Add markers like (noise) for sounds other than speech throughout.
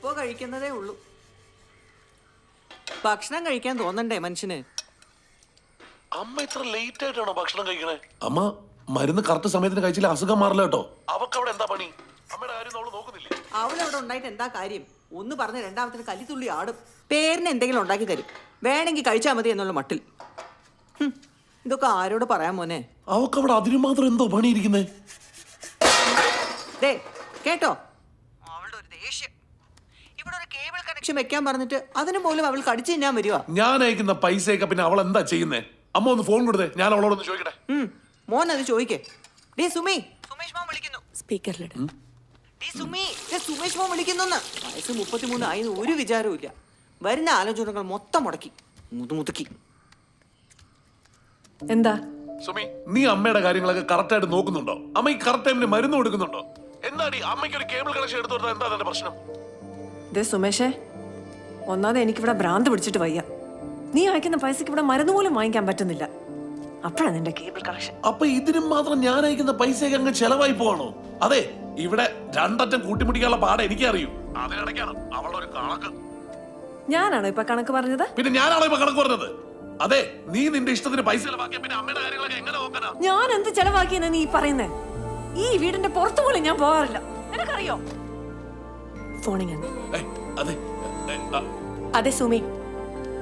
ഇപ്പോ കഴിക്കുന്നതേ ഉള്ളൂ. ഭക്ഷണം കഴിക്കാൻ തോന്നണ്ടേ മനുഷ്യന്? അമ്മ ഇത്ര ലേറ്റ് ആയിട്ടാണോ ഭക്ഷണം കഴിക്കണേ? അമ്മ മരുന്ന് കറക്റ്റ് സമയത്തിന് കഴിച്ചില്ല അസുഖം മാറില്ല കേട്ടോ. അവക്ക് അവിടെ എന്താ പണി? അമ്മയുടെ കാര്യം അവൾ നോക്കുന്നില്ലേ? അവളവിടെ ഉണ്ടായിട്ട് എന്താ കാര്യം? ഒന്ന് പറഞ്ഞ് രണ്ടാമത്തിന് കലിത്തുള്ളി ആടും. പേരിന് എന്തെങ്കിലും ഉണ്ടാക്കി തരും. വേണമെങ്കിൽ കഴിച്ചാൽ മതി എന്നുള്ള മട്ടിൽ. ഇതൊക്കെ ആരോട് പറയാൻ മോനെ? അവക്ക് അവിടെ അതിന് മാത്രം എന്തോ പണിയിരിക്കുന്നേ? ദേ കേട്ടോ? അവളുടെ ഒരു ദേഷ്യം. ഒരു വെക്കാൻ പറഞ്ഞിട്ട് അതിന് പോലും അവൾ കടിച്ചു തിന്നാൻ വരുവാ. ഞാൻ അയക്കുന്ന പൈസയൊക്കെ പിന്നെ അവൾ എന്താ ചെയ്യുന്നേ? അമ്മ ഒന്ന് ഫോൺ കൊടുത്തേ. ഞാൻ അവളോട് ഒന്ന് ചോദിക്കട്ടെ? ഉം, മോൻ അത് ചോദിക്കേ. ഡേ സുമി. സുമേഷ് മോൻ വിളിക്കുന്നു. സ്പീക്കറിൽ ഡേ സുമി. ദേ സുമേഷ് മോൻ വിളിക്കുന്നു വയസ്സ് മുപ്പത്തിമൂന്ന് ആയി ഒരു വിചാരവും ഇല്ല. വരുന്ന ആലോചനകൾ മൊത്തം മുടക്കി. മുതുമുതുക്കി എന്താ? സുമി നീ അമ്മയുടെ കാര്യങ്ങളൊക്കെ കറക്റ്റ് ആയിട്ട് നോക്കുന്നുണ്ടോ? അമ്മ ഈ കറക്റ്റ് ടൈമിന് മരുന്ന് കൊടുക്കുന്നുണ്ടോ? എന്താടി അമ്മയ്ക്ക് ഒരു കേബിൾ കണക്ഷൻ എടുത്തു കൊടുത്താൽ എന്താ അതിന്റെ പ്രശ്നം? ദേ സുമേഷേ ഒന്നാതെ എനിക്കിവിടെ ഭ്രാന്ത് പിടിച്ചിട്ട് വയ്യ. നീ അയക്കുന്ന പൈസക്ക് ഇവിടെ മരുന്ന് പോലും വാങ്ങിക്കാൻ പറ്റുന്നില്ല. അപ്പോഴാണ് നിന്റെ കേബിൾ കണക്ഷൻ. അപ്പൊ ഇതിനും മാത്രം ഞാൻ അയക്കുന്ന പൈസയൊക്കെ അങ്ങ് ചെലവായി പോവാണോ? അതെ ഇവിടെ രണ്ടറ്റം കൂട്ടിമുട്ടിക്കാനുള്ള പാടം എനിക്കറിയൂ. അതിനിടയ്ക്കാണ് അവളുടെ ഒരു കണക്ക്. ഞാനാണോ ഇപ്പൊ കണക്ക് പറഞ്ഞത്? പിന്നെ ഞാനാണോ ഇപ്പൊ കണക്ക് പറഞ്ഞത്? അതെ നീ നിന്റെ ഇഷ്ടത്തിന് പൈസ ചെലവാക്കിയ പിന്നെ അമ്മയുടെ കാര്യങ്ങളൊക്കെ എങ്ങനെ നോക്കാനാ? ഞാൻ എന്ത് ചെലവാക്കിയെന്ന് നീ പറയുന്നേ? ഈ വീടിന്റെ പുറത്തു പോലും ഞാൻ പോകാറില്ല നിനക്കറിയോ? ഫോണിങ് അതെ സുമി.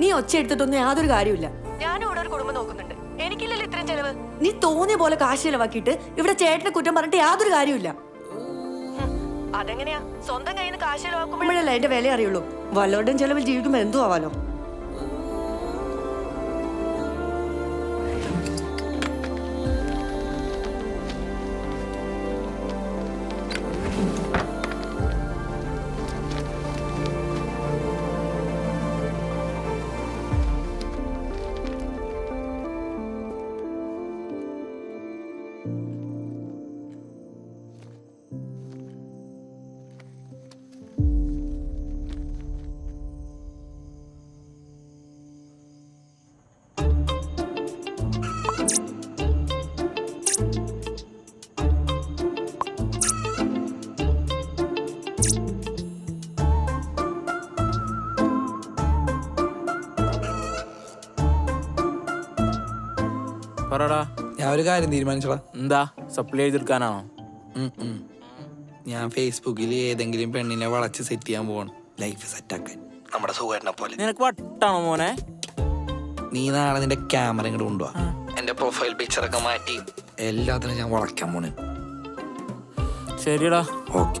നീ ഒച്ച എടുത്തിട്ടൊന്നും യാതൊരു കാര്യമില്ല ഞാനും ഇവിടെ ഒരു കുടുംബം നോക്കുന്നുണ്ട്. എനിക്കില്ലല്ലോ ഇത്രയും ചെലവ്. നീ തോന്നിയ പോലെ കാശ് ചെലവാക്കിയിട്ട് ഇവിടെ ചേട്ടനെ കുറ്റം പറഞ്ഞിട്ട് യാതൊരു കാര്യമില്ല അതെങ്ങനെയാ? സ്വന്തം കയ്യിൽ നിന്ന് കാശ് ചെലവാക്കുമ്പോഴല്ലേ എന്റെ വില അറിയുള്ളൂ. വല്ലോരുടെയും ചെലവിൽ ജീവിക്കുമ്പോ എന്തു ആവാലോ. പറടാ. ഞാൻ ഒരു കാര്യം തീരുമാനിച്ചടാ എന്താ? സപ്ലൈ ചെയ്തെടുക്കാനാണോ. ഞാൻ ഫേസ്ബുക്കിൽ ഏതെങ്കിലും പെണ്ണിനെ വളച്ച് സെറ്റ് ചെയ്യാൻ പോവാണ്. ലൈഫ് സെറ്റ് സെറ്റാക്കാൻ നമ്മുടെ സുഖേട്ടനെ പോലെ. നിനക്ക് വട്ടാണോ മോനെ? നീ നാളെ നിന്റെ ക്യാമറ ഇങ്ങോട്ട് കൊണ്ടുവാ. എന്റെ പ്രൊഫൈൽ പിക്ചർ ഒക്കെ മാറ്റി. എല്ലാത്തിനും ഞാൻ വളയ്ക്കാൻ പോണേ ശരിടാ ഓക്കെ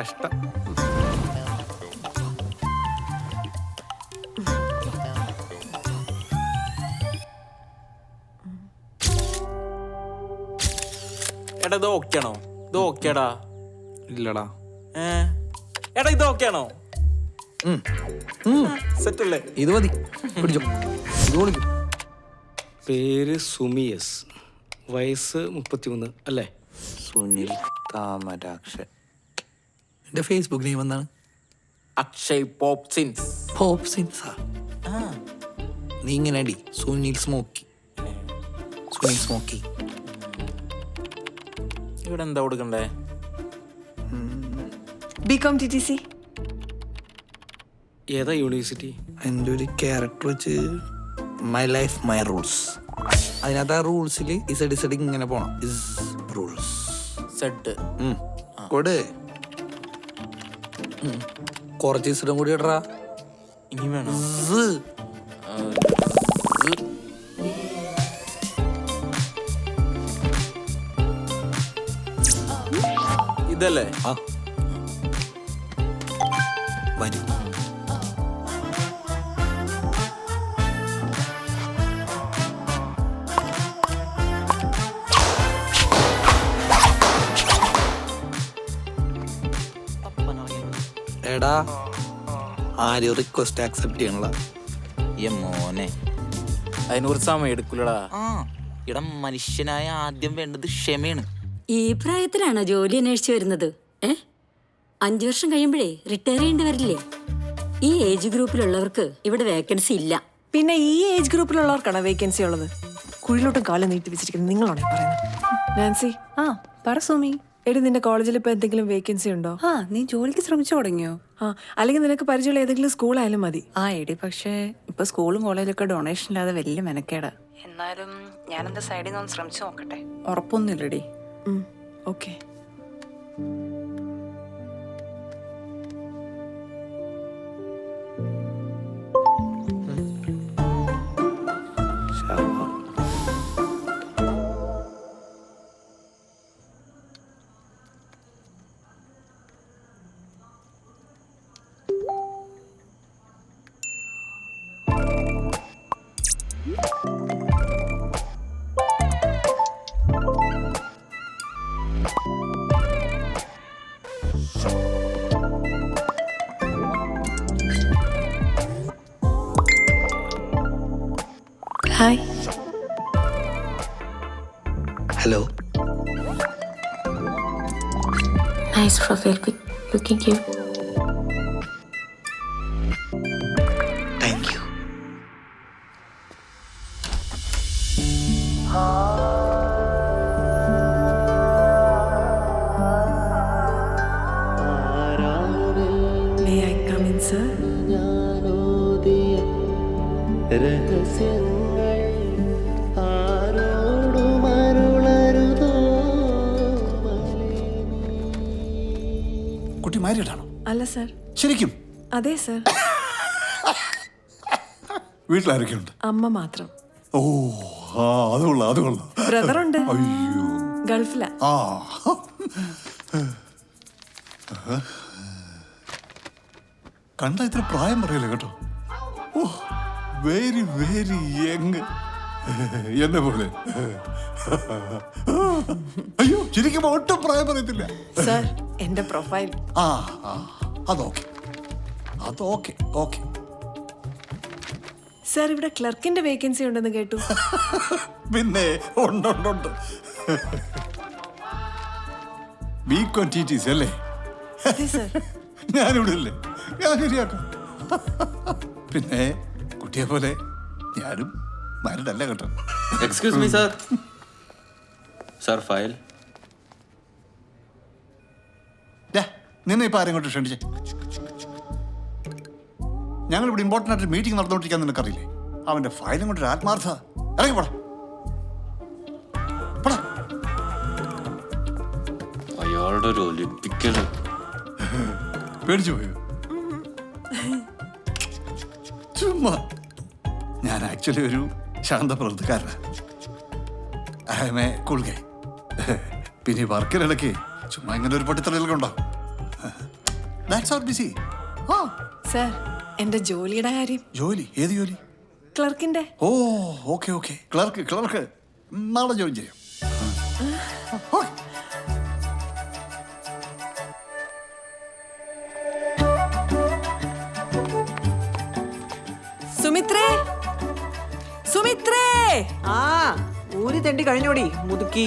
കഷ്ടം. എടാ ഇത് ഓക്കെയാണോ ഇത് ഓക്കേടാ ഇല്ലടാ. ഏ? എടാ ഇത് ഓക്കെയാണോ. സെറ്റ് അല്ലേ? ഇത് മതി. പിടിച്ചോ. ഇത് പേര് സുമിയസ്. വയസ്സ് മുപ്പത്തിമൂന്ന്. അല്ലേ? സുനിൽ താമരാക്ഷൻ എന്റെ ഫേസ്ബുക്ക് നെയിം എന്താണ്? അക്ഷയ് പോപ്സിൻസ്. പോപ്പ് നീ ഇങ്ങനെ അടി. സുനിൽ സ്മോക്കി. സുനിൽ സ്മോക്കി. ഇവിടെ എന്താ കൊടുക്കണ്ടേ? B Com T T C ഏതാ യൂണിവേഴ്സിറ്റി എന്റെ ഒരു ക്യാരക്ടർ വെച്ച് മൈ ലൈഫ് മൈ റൂൾസ് അതിനകത്ത് ആ റൂൾസിൽ ഇസഡ് ഇസഡ് ഇങ്ങനെ പോണം. ഇസ് റൂൾസ് സെഡ് കൊടേ. കുറച്ച് ദിവസം കൂടി ഇടറാ. ഇനി വേണം. ഇതല്ലേ? ആ. വരൂ. എടാ ആരും റിക്വസ്റ്റ് ആക്സെപ്റ്റ് ചെയ്യണല്ല ഈ മോനെ. അതിനെക്കുറിച്ച് സമയം എടുക്കൂലടാ. ആ. ഇടം മനുഷ്യനായ ആദ്യം വേണ്ടത് ക്ഷമയാണ്. ഈ പ്രായത്തിലാണോ ജോലി അന്വേഷിച്ചു വരുന്നത്? ഏ? അഞ്ചു വർഷം കഴിയുമ്പോഴേ റിട്ടയർ ചെയ്യേണ്ടി വരില്ലേ? ഈ ഏജ് ഗ്രൂപ്പിലുള്ളവർക്ക് ഇവിടെ വേക്കൻസി ഇല്ല. പിന്നെ ഈ ഏജ് ഗ്രൂപ്പിലുള്ളവർക്കാണ് വേക്കൻസി ഉള്ളത്? കുഴിലോട്ടും കാലം നീട്ടി വെച്ചിരിക്കുന്നത് നിങ്ങളാണോ പറയുന്നത്? നാൻസി. ആ പറ സുമി. എടി നിന്റെ കോളേജിൽ ഇപ്പൊ എന്തെങ്കിലും വേക്കൻസി ഉണ്ടോ? ആ നീ ജോലിക്ക് ശ്രമിച്ചു തുടങ്ങിയോ? ആ അല്ലെങ്കിൽ നിനക്ക് പരിചയമുള്ള ഏതെങ്കിലും സ്കൂളായാലും മതി. ആ എടി പക്ഷേ ഇപ്പൊ സ്കൂളും കോളേജിലൊക്കെ ഡൊണേഷൻ ഇല്ലാതെ വലിയ മെനക്കേടാ. എന്നാലും ഞാൻ എന്റെ സൈഡിൽ നിന്ന് ശ്രമിച്ചു നോക്കട്ടെ? ഉറപ്പൊന്നുമില്ലടി. Okay hi. Hello. Nice profile pic looking cute thank you I come in sir കുട്ടി ആണോ? അല്ല സർ ശരിക്കും? അതെ സർ വീട്ടിലാരൊക്കെയുണ്ട്? അമ്മ മാത്രം. ഓ ആ അത് കൊള്ളാം അത് കൊള്ളാം. ബ്രദർ ഉണ്ട് അയ്യോ. ഗൾഫിലാ. ആ. കണ്ട ഇത്ര പ്രായം പറയല്ലേ കേട്ടോ? ഓ വെരി വെരി യങ് എന്നെ പോലെ. അയ്യോ ശരിക്കും ഒട്ടും പ്രായം പറയത്തില്ല. സർ എന്റെ പ്രൊഫൈൽ. ആ ആ അതോക്കെ. അതോക്കെ ഓക്കെ. സർ ഇവിടെ ക്ലർക്കിന്റെ വേക്കൻസി ഉണ്ടെന്ന് കേട്ടു. (laughs) പിന്നെ ബി ക്വാണ്ടിറ്റീസ് അല്ലേ? അതെ സർ. (laughs) ഞാനിവിടെ ഇല്ലേ? ഞാൻ ശരിയാക്കാം. (laughs) പിന്നെ കുട്ടിയെ പോലെ ഞാനും മരടല്ല കേട്ടോ. Excuse me sir sir file. നിന്ന് ഇപ്പൊ ആരും കൊണ്ട് ക്ഷണിച്ചേ? ഞങ്ങൾ ഇവിടെ ഇമ്പോർട്ടന്റ് ആയിട്ട് മീറ്റിംഗ് നടന്നുകൊണ്ടിരിക്കാൻ നിനക്കറിയില്ലേ? അവന്റെ ഫയലും കൊണ്ട് ഒരു ആത്മാർത്ഥ ഇറങ്ങി പോടാ. പോടാ. അയാളുടെ ഒരു ഒലിപ്പിക്കൽ പേടിച്ചു പോയോ? ചുമ്മാ. ഞാൻ ആക്ച്വലി ഒരു ശാന്തപ്രവർത്തക്കാരനാണ് I'm a cool guy പിന്നെ വർക്ക് വർക്കിനിടയ്ക്ക് ചുമ്മാ ഇങ്ങനെ ഒരു പട്ടി ഉണ്ടാവും that's R busy oh sir എന്റെ ജോലിയുടെ കാര്യം. ജോലി? ഏത് ജോലി? ക്ലർക്കിന്റെ. Oh okay okay. Clerk clerk നാളെ ജോയിൻ ചെയ്യും. സുമിത്രേ സുമിത്രേ. ആ ഊരി തെണ്ടി കഴിഞ്ഞോടി മുതുക്കി.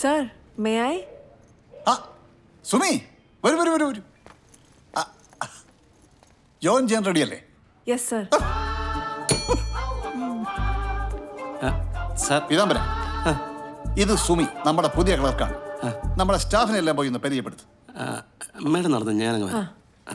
സർ മേ ഐ ആ സുമി വരൂ വരൂ വരൂ വരൂ. ആ, ആ. ജോയിൻ ചെയ്യാൻ റെഡിയല്ലേ യെസ് സർ സാർ പീതാംബര ഇത് സുമി നമ്മുടെ പുതിയ ക്ലർക്കാണ്. നമ്മുടെ സ്റ്റാഫിനെ എല്ലാം പോയി ഒന്ന് പരിചയപ്പെടുത്തും. മേഡം നടന്നു ഞാനങ്ങ് വരാം. ആ.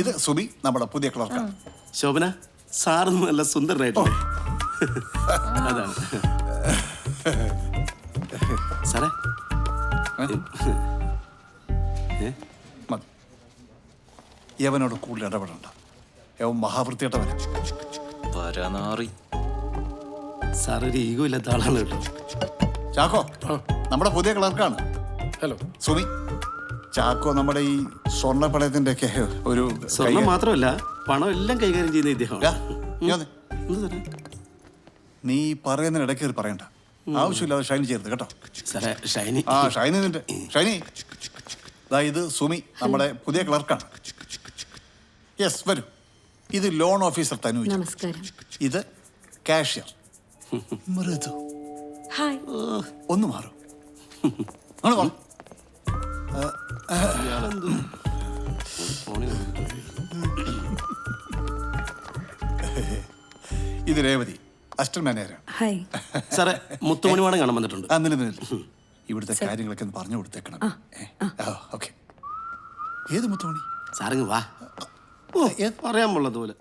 ഇത് സുബി നമ്മുടെ പുതിയ ക്ലർക്ക്. ശോഭന സാറ് നല്ല സുന്ദരനായിട്ടുണ്ട് അതാണ്. സാറേ. മതി. യവനോട് കൂടുതൽ ഇടപെടണ്ട. യവൻ മഹാവൃത്തിയിട്ടവനാ പരനാറി സാറൊരു ഈഗോ ഇല്ലാത്ത ആളാണ് കേട്ടോ. ചാക്കോ നമ്മുടെ പുതിയ ക്ലർക്കാണ്. ഹലോ. സുമി ചാക്കോ നമ്മുടെ ഈ സ്വർണ പണയത്തിന്റെ ഒക്കെ ഒരു സ്വർണം മാത്രമല്ല പണം എല്ലാം കൈകാര്യം ചെയ്യുന്ന ഇദ്ദേഹം ഡാ, നീ വന്നേ. പറയണ്ട ആവശ്യമില്ല നീ പറയുന്നതിന് ഇടയ്ക്ക് കയറി പറയണ്ട. ആവശ്യമില്ലാതെ ഷൈൻ ചെയ്യരുത് കേട്ടോ. സാറേ ഷൈനി. ആ ഷൈനി നിന്റെ ഷൈനി. ദാ ഇത് സുമി നമ്മുടെ പുതിയ ക്ലർക്കാണ്. യെസ് വരൂ. ഇത് ലോൺ ഓഫീസർ തനു നമസ്കാരം. ഇത് കാഷ്യർ. മൃദു. ഹായ്. ഒന്ന് മാറും. ആണ് (laughs) വാ. ഇത് രേവതി അസ്റ്റർ മാനേജർ ഹായ്. സാറേ മുത്തുമണിവാണം കാണാൻ വന്നിട്ടുണ്ട്. ആ നില നില. ഇവിടുത്തെ കാര്യങ്ങളൊക്കെ ഒന്ന് പറഞ്ഞു കൊടുത്തേക്കണം. ഓക്കെ. ഏത് മുത്തുമണി? സാറിങ് വാ. ഓ പറയാൻ പോലതുപോലെ